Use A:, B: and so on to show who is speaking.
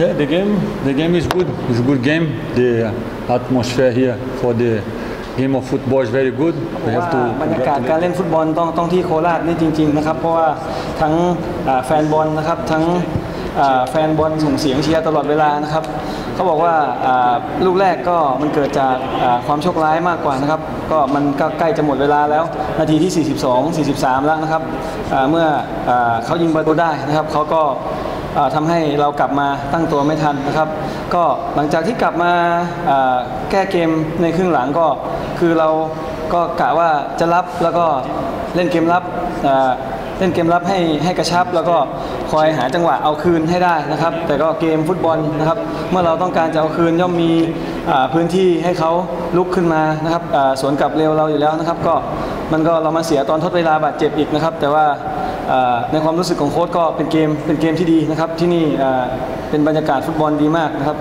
A: Yeah, the game, the game is good. It's a good game. The atmosphere here for the game of football is very good.
B: เพ
A: We
B: ราะ
A: have
B: ว่า
A: to
B: บรรยากาศการ
A: congratulate.
B: เล่นฟุตบอลต้องต้องที่โคราชนี่จริง ๆ นะครับ เพราะว่าทั้งอ่าแฟนบอลนะครับทั้งอ่าแฟนบอลส่งเสียงเชียร์ตลอดเวลานะครับเขาบอกว่าอ่าลูกแรกก็มันเกิดจากอ่าความโชคร้ายมากกว่านะครับ ก็มันก็ใกล้จะหมดเวลาแล้ว นาทีที่ 42 43 แล้วนะครับอ่าเมื่ออ่าเขายิงประตูได้นะครับเขาก็ อ่าทำให้เรากลับมาตั้งตัวไม่ทันนะครับ ก็หลังจากที่กลับมาแก้เกมในครึ่งหลังก็คือเราก็กะว่าจะรับแล้วก็เล่นเกมรับเล่นเกมรับให้ให้กระชับ แล้วก็คอยหาจังหวะเอาคืนให้ได้นะครับ แต่ก็เกมฟุตบอลนะครับ เมื่อเราต้องการจะเอาคืนย่อมมีพื้นที่ให้เขาลุกขึ้นมานะครับสวนกลับเร็วเราอยู่แล้วนะครับ ก็มันก็เรามาเสียตอนทดเวลาบาดเจ็บอีกนะครับ แต่ว่า ในความรู้สึกของโค้ชก็เป็นเกมเป็นเกมที่ดีนะครับที่นี่เป็นบรรยากาศฟุตบอลดีมากนะครับ